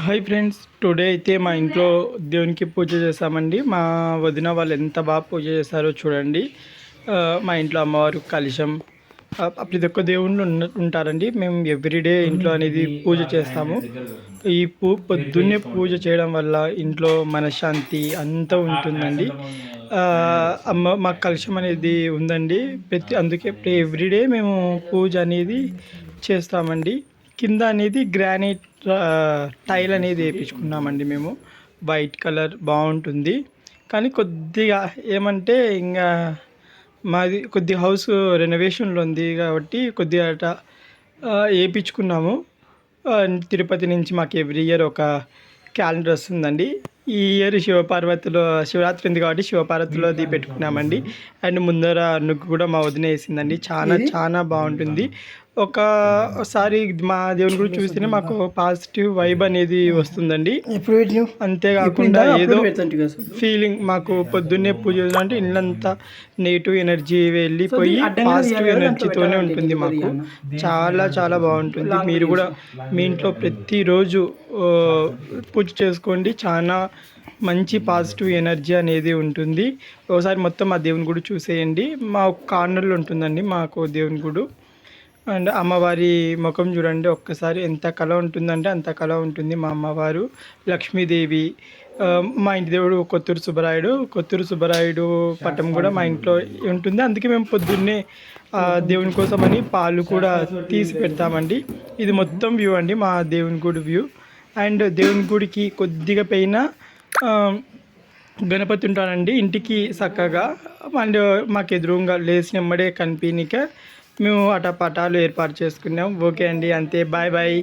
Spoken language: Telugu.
హాయ్ ఫ్రెండ్స్ టుడే అయితే మా ఇంట్లో దేవునికి పూజ చేశామండి. మా వదిన వాళ్ళు ఎంత బాగా పూజ చేశారో చూడండి. మా ఇంట్లో అమ్మవారు కలశం ప్రతి ఒక్క దేవుళ్ళు ఉంటారండి. మేము ఎవ్రీడే ఇంట్లో అనేది పూజ చేస్తాము. ఈ పూ పొద్దున్నే పూజ చేయడం వల్ల ఇంట్లో మనశ్శాంతి అంతా ఉంటుందండి. అమ్మ మా కలుషం అనేది ఉందండి. ప్రతి అందుకే ఎవ్రీడే మేము పూజ అనేది చేస్తామండి. కింద అనేది గ్రానైట్ టైల్ అనేది వేయించుకున్నామండి మేము. వైట్ కలర్ బాగుంటుంది. కానీ కొద్దిగా ఏమంటే ఇంకా మాది కొద్ది హౌస్ రెనోవేషన్లో ఉంది కాబట్టి కొద్దిగా అట వేయించుకున్నాము తిరుపతి నుంచి మాకు ఎవ్రీ ఇయర్ ఒక క్యాలెండర్ వస్తుందండి. ఈ ఇయర్ శివపార్వతిలో శివరాత్రి ఉంది కాబట్టి శివపార్వతిలో అది పెట్టుకున్నామండి. అండ్ ముందర నుగ్గు కూడా మా వదిన వేసిందండి. చాలా చాలా బాగుంటుంది. ఒకసారి మా దేవుని గురించి చూస్తేనే మాకు పాజిటివ్ వైబ్ అనేది వస్తుందండి. అంతేకాకుండా ఏదో. ఫీలింగ్ మాకు పొద్దున్నే పూజ అంటే ఇల్లంతా నెగిటివ్ ఎనర్జీ వెళ్ళిపోయి పాజిటివ్ ఎనర్జీతోనే ఉంటుంది మాకు. చాలా చాలా బాగుంటుంది. మీరు కూడా మీ ఇంట్లో ప్రతిరోజు పూజ చేసుకోండి. చాలా మంచి పాజిటివ్ ఎనర్జీ అనేది ఉంటుంది. ఒకసారి మొత్తం మా దేవుని గుడి చూసేయండి. మా కార్నర్లో ఉంటుందండి మాకు దేవుని గుడి. అండ్ అమ్మవారి ముఖం చూడండి ఒక్కసారి ఎంత కళ ఉంటుందంటే అంత కళ ఉంటుంది మా అమ్మవారు. లక్ష్మీదేవి మా ఇంటి దేవుడు కొత్తూరు సుబ్బరాయుడు. కొత్తూరు సుబ్బరాయుడు పటం కూడా మా ఇంట్లో ఉంటుంది. అందుకే మేము పొద్దున్నే దేవుని కోసమని పాలు కూడా తీసి పెడతామండి. ఇది మొత్తం వ్యూ అండి మా దేవుని గుడి వ్యూ. అండ్ దేవుని గుడికి కొద్దిగా పైన గణపతి ఉంటానండి ఇంటికి చక్కగా. అండ్ మాకు ఎదురుగా లేచినమ్మడే కనిపించక మేము అట పటాలు ఏర్పాటు చేసుకున్నాం. ఓకే అండి అంతే. Bye bye.